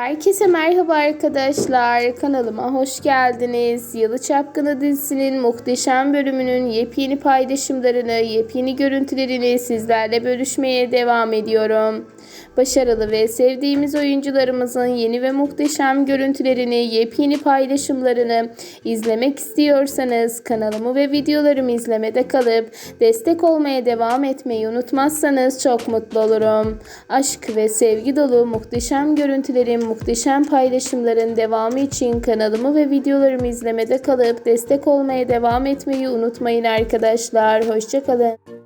Herkese merhaba arkadaşlar. Kanalıma hoş geldiniz. Yalı Çapkını dizisinin muhteşem bölümünün yepyeni paylaşımlarını, yepyeni görüntülerini sizlerle bölüşmeye devam ediyorum. Başarılı ve sevdiğimiz oyuncularımızın yeni ve muhteşem görüntülerini, yepyeni paylaşımlarını izlemek istiyorsanız kanalımı ve videolarımı izlemede kalıp destek olmaya devam etmeyi unutmazsanız çok mutlu olurum. Aşk ve sevgi dolu muhteşem görüntülerin, muhteşem paylaşımların devamı için kanalımı ve videolarımı izlemede kalıp destek olmaya devam etmeyi unutmayın arkadaşlar. Hoşçakalın.